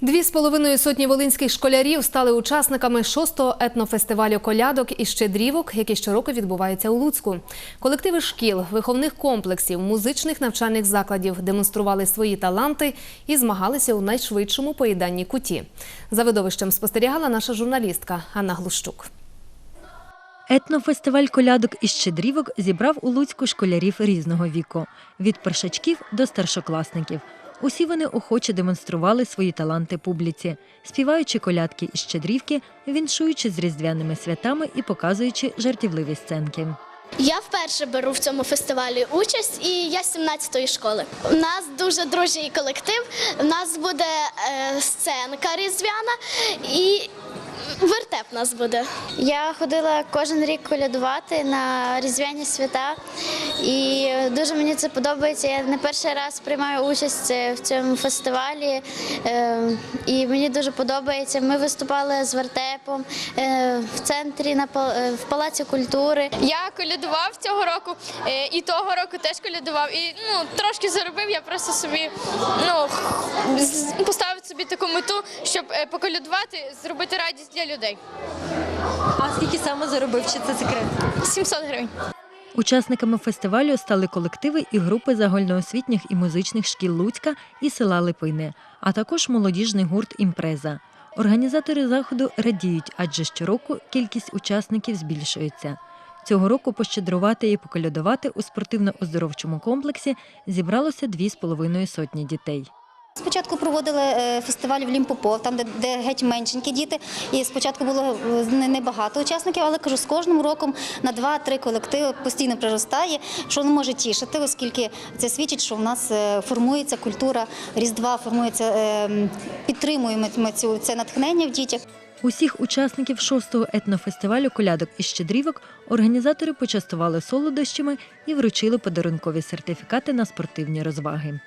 Дві з половиною сотні волинських школярів стали учасниками шостого етнофестивалю колядок і щедрівок, який щороку відбувається у Луцьку. Колективи шкіл, виховних комплексів, музичних навчальних закладів демонстрували свої таланти і змагалися у найшвидшому поїданні куті. За видовищем спостерігала наша журналістка Анна Глущук. Етнофестиваль колядок і щедрівок зібрав у Луцьку школярів різного віку від першачків до старшокласників. Усі вони охоче демонстрували свої таланти публіці, співаючи колядки і щедрівки, віншуючи з різдвяними святами і показуючи жартівливі сценки. Я вперше беру в цьому фестивалі участь, і я з 17-ї школи. У нас дуже дружній колектив. У нас буде е, сценка різдвяна і вертеп нас буде. Я ходила кожен рік колядувати на різдвяні свята, і дуже мені це подобається. Я не перший раз приймаю участь е, в цьому фестивалі, е, і мені дуже подобається. Ми виступали з вертепом е, в центрі на в палаці культури. Я колядував цього року і того року теж колядував. І ну трошки заробив. Я просто собі ну поставив собі таку мету, щоб поколядувати, зробити радість для людей. А скільки саме заробив? Чи це секрет? 700 гривень. Учасниками фестивалю стали колективи і групи загальноосвітніх і музичних шкіл Луцька і села Липойне, а також молодіжний гурт Імпреза. Організатори заходу радіють, адже щороку кількість учасників збільшується. Цього року пощедрувати і поколядувати у спортивно-оздоровчому комплексі зібралося дві з половиною сотні дітей. Спочатку проводили е, фестиваль в Лімпопов, там де, де геть меншенькі діти. І спочатку було е, небагато учасників, але кажу, з кожним роком на два-три колективи постійно приростає, що не може тішити, оскільки це свідчить, що в нас е, формується культура Різдва, формується, підтримуємо цю це натхнення в дітях. Усіх учасників шостого етнофестивалю колядок і щедрівок організатори почастували солодощами і вручили подарункові сертифікати на спортивні розваги.